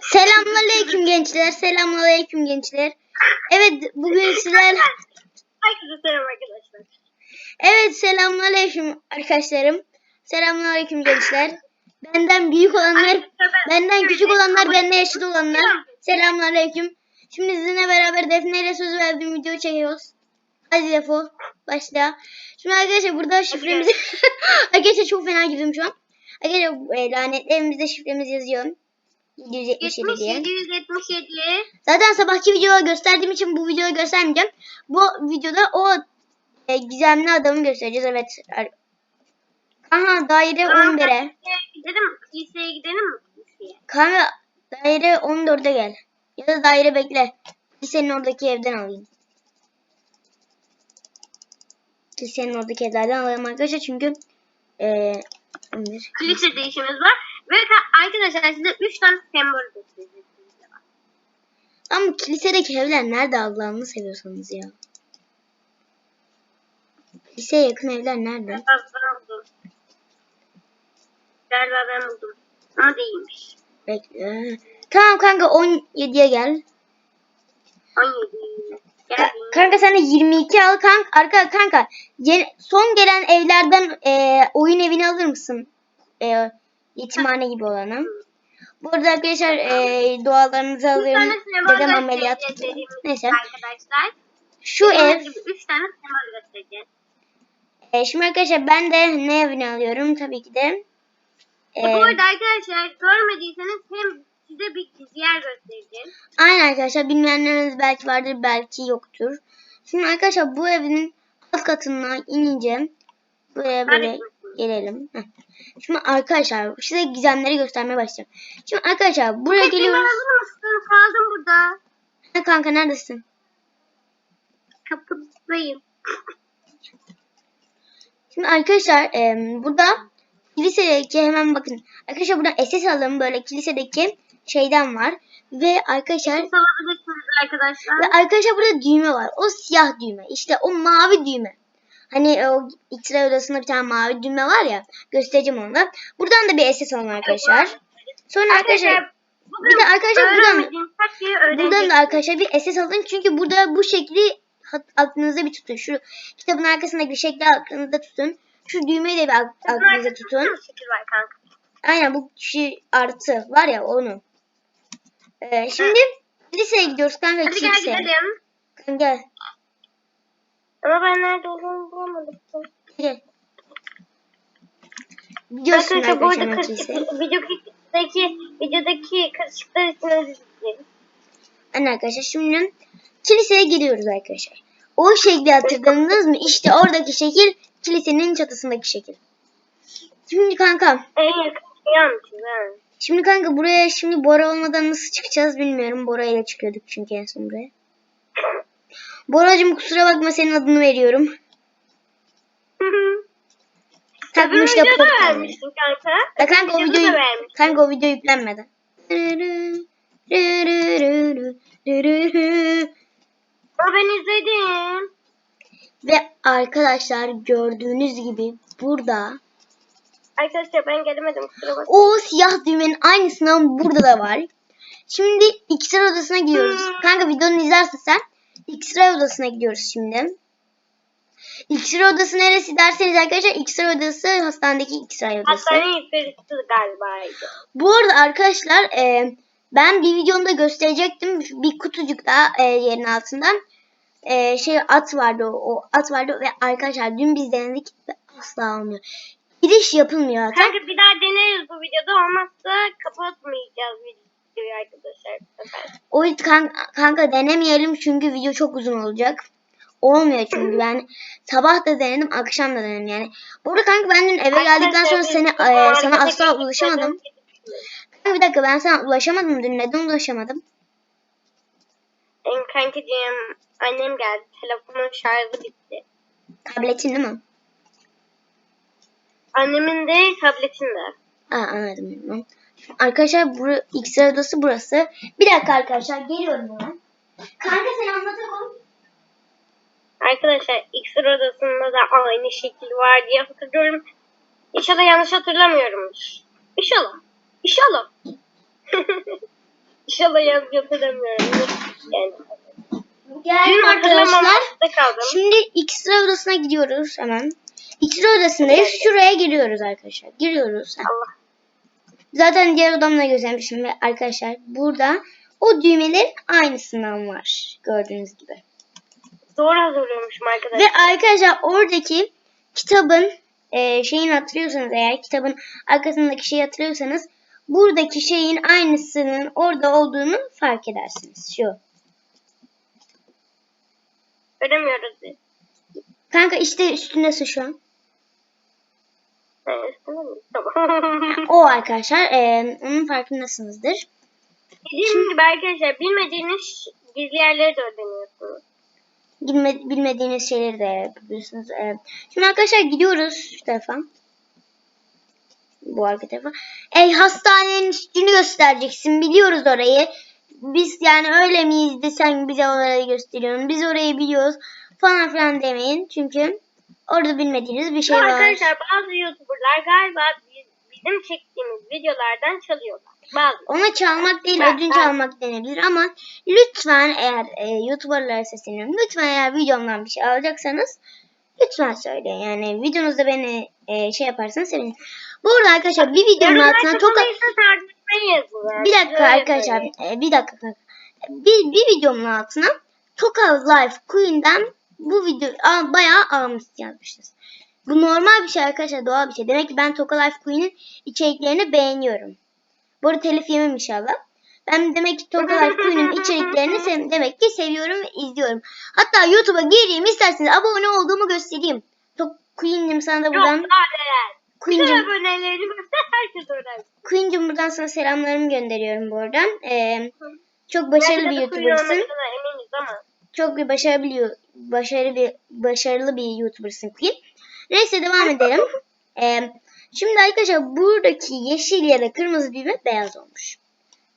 Selamünaleyküm gençler. Selamünaleyküm gençler. Evet bugün sizler Herkese selam arkadaşlar. Evet selamünaleyküm arkadaşlarım. Selamünaleyküm gençler. Benden büyük olanlar, benden küçük olanlar, benden yaşlı olanlar. Selamünaleyküm. Şimdi sizinle beraber Defne ile söz verdiğim videoyu çekiyoruz. Hadi Defo başla. Şimdi arkadaşlar burada şifremizi Arkadaşlar çok fena girdim şu an. Arkadaşlar e, lanetlerimizde şifremiz yazıyor. 777 diye. 777. Zaten sabahki videoda gösterdiğim için bu videoyu göstermeyeceğim. Bu videoda o e, gizemli adamı göstereceğiz. Evet. Aha daire 11'e. Gidelim kiliseye gidelim mi? Kanka daire 14'e gel. Ya da daire bekle. Lisenin oradaki evden alayım. Lisenin oradaki evlerden alayım arkadaşlar çünkü e, 11. Kilise değişimimiz var. Ve ka- arkadaşlar size 3 tane sembol göstereceğiz. Ama kilisedeki evler nerede Allah'ını seviyorsanız ya. Liseye yakın evler nerede? Ben. Galiba ben buldum. Ama değilmiş. Bekle. Tamam kanka 17'ye gel. 17. Ka- kanka sen de 22 al kanka. Arka kanka. Son gelen evlerden e, oyun evini alır mısın? E, yetimhane gibi olanı. Bu arada arkadaşlar e, dualarınızı alıyorum. Dedem ameliyat. dediğimiz Neyse. Arkadaşlar. Şu ev. 3 tane sembol göstereceğiz. E, şimdi arkadaşlar ben de ne evini alıyorum? Tabii ki de. E, Bu arada arkadaşlar görmediyseniz hem size bir yer göstereceğiz. Aynen arkadaşlar bilmeyenleriniz belki vardır belki yoktur. Şimdi arkadaşlar bu evin alt katına inince buraya böyle gelelim. Heh. Şimdi arkadaşlar size gizemleri göstermeye başlayacağım. Şimdi arkadaşlar buraya geliyoruz. Hazır mısın? Kaldım burada. Ha, kanka neredesin? Kapıdayım. Şimdi arkadaşlar e, burada kilisedeki hemen bakın. Arkadaşlar burada SS alım böyle kilisedeki şeyden var. Ve arkadaşlar Salabilirsiniz arkadaşlar. Ve arkadaşlar burada düğme var. O siyah düğme. İşte o mavi düğme. Hani o X-ray odasında bir tane mavi düğme var ya. Göstereceğim onu da. Buradan da bir SS alın arkadaşlar. Sonra arkadaşlar bir de arkadaşlar buradan buradan da arkadaşlar bir SS alın. Çünkü burada bu şekli aklınızda bir tutun. Şu kitabın arkasındaki şekli aklınızda tutun. Şu düğmeyi de bir ak- aklınızda tutun. Aynen bu şey artı var ya onu. Ee, şimdi liseye gidiyoruz kanka Hadi gel gidelim. Kanka gel. Ama ben nerede olduğumu bulamadım. Gel. Biliyorsun Arkadaşlar bu arada arkadaşlar karışık, kilise. videodaki, videodaki karışıklar için özür dilerim. Hani arkadaşlar şimdi kiliseye giriyoruz arkadaşlar. O şekli hatırladınız mı? İşte oradaki şekil kilisenin çatısındaki şekil. Şimdi kanka. En yakın şey. Şimdi kanka buraya şimdi Bora olmadan nasıl çıkacağız bilmiyorum. Bora ile çıkıyorduk çünkü en son buraya. Boracığım kusura bakma senin adını veriyorum. Takmış da kalmış. vermiştin kanka. Ya kanka o videoyu da vermiştin. kanka o video yüklenmedi. Ama ben izledim. Ve arkadaşlar gördüğünüz gibi burada Arkadaşlar ben gelemedim kusura bakmayın. o siyah düğmenin aynısından burada da var. Şimdi X-ray odasına gidiyoruz. Kanka videonu izlersin sen. X-ray odasına gidiyoruz şimdi. X-ray odası neresi derseniz arkadaşlar X-ray odası hastanedeki X-ray odası. Hastane yukarısı galiba. Bu arada arkadaşlar e, ben bir videomda gösterecektim. Bir kutucukta e, yerin altından e, şey at vardı o, o at vardı ve arkadaşlar dün biz denedik ve asla olmuyor. Giriş yapılmıyor zaten. Kanka bir daha deneriz bu videoda olmazsa kapatmayacağız videoyu arkadaşlar. bu sefer. O kanka, kanka denemeyelim çünkü video çok uzun olacak. Olmuyor çünkü ben sabah da denedim akşam da denedim yani. Bu arada kanka ben dün eve geldikten sonra seni e, sana asla ulaşamadım. Kanka bir dakika ben sana ulaşamadım dün neden ulaşamadım? Kankacığım annem geldi. Telefonun şarjı bitti. Tabletin değil mi? Annemin de tabletinde. Aa anladım. Arkadaşlar bu X-ray odası burası. Bir dakika arkadaşlar geliyorum hemen. Kanka sen anlatalım. Arkadaşlar X-ray odasında da aynı şekil var diye hatırlıyorum. İnşallah yanlış hatırlamıyorumdur. İnşallah. İnşallah. İnşallah yaz hatırlamıyorum. Yani. Dün hatırlamamakta kaldım. Şimdi X-ray odasına gidiyoruz hemen. X-ray odasındayız. Şuraya giriyoruz arkadaşlar. Giriyoruz. Allah. Zaten diğer odamda göstermişim ve arkadaşlar burada o düğmelerin aynısından var. Gördüğünüz gibi. Doğru hazırlıyormuşum arkadaşlar. Ve arkadaşlar oradaki kitabın e, şeyini hatırlıyorsanız eğer kitabın arkasındaki şeyi hatırlıyorsanız buradaki şeyin aynısının orada olduğunu fark edersiniz. Şu. Göremiyoruz biz. Kanka işte üstündesin şu an. Ha, üstüne mi? Tamam. O arkadaşlar e, onun farkındasınızdır. Dediğim gibi arkadaşlar bilmediğiniz gizli yerleri de öğreniyorsunuz. Bilme, bilmediğiniz şeyleri de yapabilirsiniz. E, şimdi arkadaşlar gidiyoruz şu tarafa. Bu arka tarafa. Ey hastanenin üstünü göstereceksin. Biliyoruz orayı. Biz yani öyle miyiz de sen bize orayı gösteriyorsun. Biz orayı biliyoruz falan filan demeyin. Çünkü orada bilmediğiniz bir şey var. Arkadaşlar bazı YouTuber'lar galiba bizim çektiğimiz videolardan çalıyorlar. Bazı. Ona çalmak değil Ben- ödünç ben- almak denebilir ama lütfen eğer e, YouTuber'lara sesleniyorum. Lütfen eğer videomdan bir şey alacaksanız lütfen söyleyin. Yani videonuzda beni e, şey yaparsanız sevinirim. Bu arada arkadaşlar bir videonun Yorumlar altına yazın. Bir dakika Öyle arkadaşlar. e, bir dakika. Bir, bir videomun altına Toka Life Queen'den bu video aa, bayağı almış yazmışız. Bu normal bir şey arkadaşlar doğal bir şey. Demek ki ben Toka Life Queen'in içeriklerini beğeniyorum. Bu arada telif yemem inşallah. Ben demek ki Toka Life Queen'in içeriklerini demek ki seviyorum ve izliyorum. Hatta YouTube'a gireyim isterseniz abone olduğumu göstereyim. Tok Queen'im sana da Yok buradan. Bütün Queen'cim abonelerini göster herkes öğrensin. Queen'cim buradan sana selamlarımı gönderiyorum bu arada. Ee, çok başarılı bir YouTuber'sın. kuyruğuna eminiz ama. Çok bir başarılı başarılı bir başarılı bir YouTuber'sın Queen. Neyse devam edelim. Ee, şimdi arkadaşlar buradaki yeşil ya da kırmızı düğme beyaz olmuş.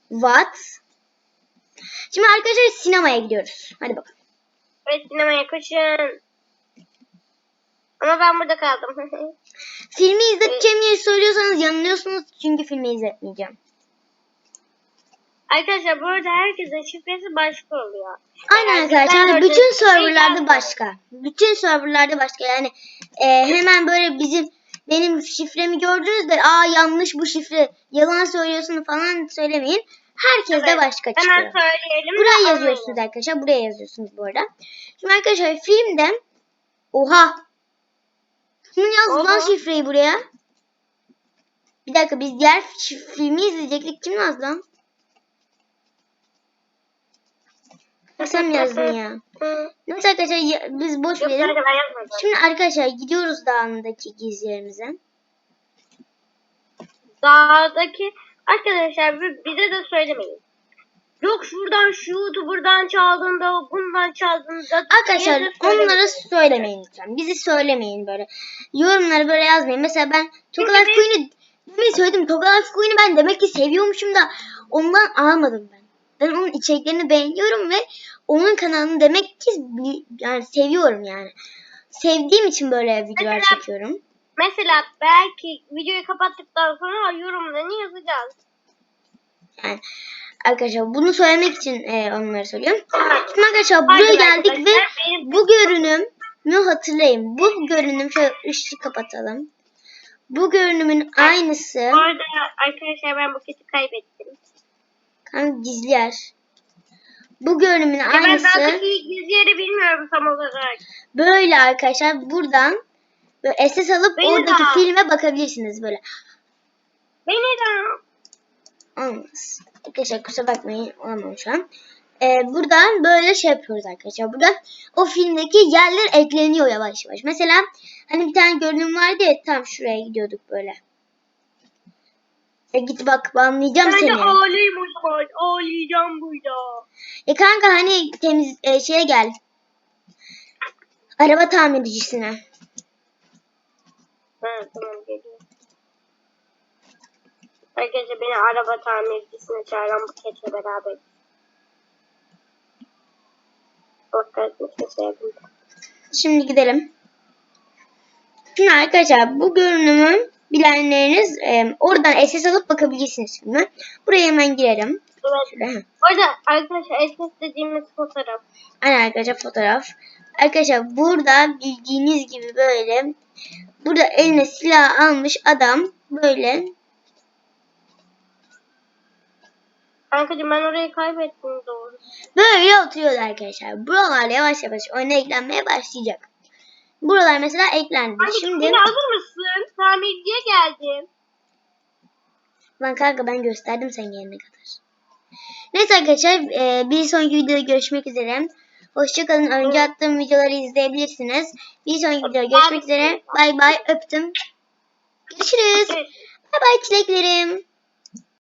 What? Şimdi arkadaşlar sinemaya gidiyoruz. Hadi bakalım. Evet sinemaya koşun. Ama ben burada kaldım. Filmi izleteceğim diye söylüyorsanız yanılıyorsunuz çünkü filmi izletmeyeceğim. Arkadaşlar bu arada herkesin şifresi başka oluyor. Aynen Yani arkadaşlar. Bütün orada serverlarda şey başka. Bütün serverlarda başka. Yani e, hemen böyle bizim benim şifremi gördünüz de aa yanlış bu şifre yalan söylüyorsun falan söylemeyin. Herkes de Evet, başka Hemen çıkıyor. söyleyelim. de Buraya yazıyorsunuz arkadaşlar. Buraya yazıyorsunuz bu arada. Şimdi arkadaşlar filmde oha kim yazdı lan şifreyi buraya? Bir dakika biz diğer filmi izleyecektik. Kim yazdı lan? Mi yazdın ya? Neyse arkadaşlar ya- biz boş Yok verelim. Şimdi arkadaşlar gidiyoruz dağındaki gizli yerimize. Dağdaki arkadaşlar bi- bize de söylemeyin. Yok şuradan şu YouTuber'dan çaldığında bundan çaldığında Arkadaşlar onlara söylemeyin lütfen. Bizi söylemeyin böyle. Yorumları böyle yazmayın. Mesela ben biz- Queen'i demin söyledim. Tokalife Queen'i ben demek ki seviyormuşum da ondan almadım ben. Ben onun içeriklerini beğeniyorum ve onun kanalını demek ki yani seviyorum yani. Sevdiğim için böyle videolar Mesela- çekiyorum. Mesela belki videoyu kapattıktan sonra yorumlarını yazacağız. Yani arkadaşlar bunu söylemek için e, onları söylüyorum. Şimdi arkadaşlar buraya geldik ve benim- bu görünümü hatırlayın. Bu görünüm şöyle ışığı kapatalım. Bu görünümün aynısı Bu arada arkadaşlar ben buketi kaybettim. Kanka gizli yer. Bu görünümün Ya ben aynısı dağdaki gizli yeri bilmiyorum tam olarak. böyle arkadaşlar buradan böyle SS alıp Beni oradaki de al. filme bakabilirsiniz böyle. Beni de Olmaz. Arkadaşlar kusura bakmayın olamam şu an. Ee, buradan böyle şey yapıyoruz arkadaşlar. Buradan o filmdeki yerler ekleniyor yavaş yavaş. Mesela hani bir tane görünüm vardı ya tam şuraya gidiyorduk böyle. Ya git bak banlayacağım ben seni. ağlayayım o zaman. Ağlayacağım burada. E kanka hani temiz e, şeye gel. Araba tamircisine. Ha tamam geliyorum. Arkadaşlar beni araba tamircisine çağıran beraber. Allah kahretmesin sevdim. Şimdi gidelim. Şimdi arkadaşlar bu görünümü bilenleriniz e, oradan SS alıp bakabilirsiniz filme. Buraya hemen girelim. Evet. Şöyle. Bu arada arkadaşlar esas dediğimiz fotoğraf. Aynen arkadaşlar fotoğraf. Arkadaşlar burada bildiğiniz gibi böyle burada eline silah almış adam böyle Kankacığım ben orayı kaybettim doğru. böyle oturuyordu arkadaşlar. Buralar yavaş yavaş oyuna eklenmeye başlayacak. Buralar mesela eklendi. Kankacığım Şimdi yine hazır mısın? Tamirciye geldim. Lan kanka ben gösterdim sen gelene kadar. Neyse arkadaşlar e, bir sonraki videoda görüşmek üzere. Hoşçakalın. Önce attığım videoları izleyebilirsiniz. Bir sonraki videoda görüşmek üzere. Bay bay öptüm. Görüşürüz. Bay bay çileklerim.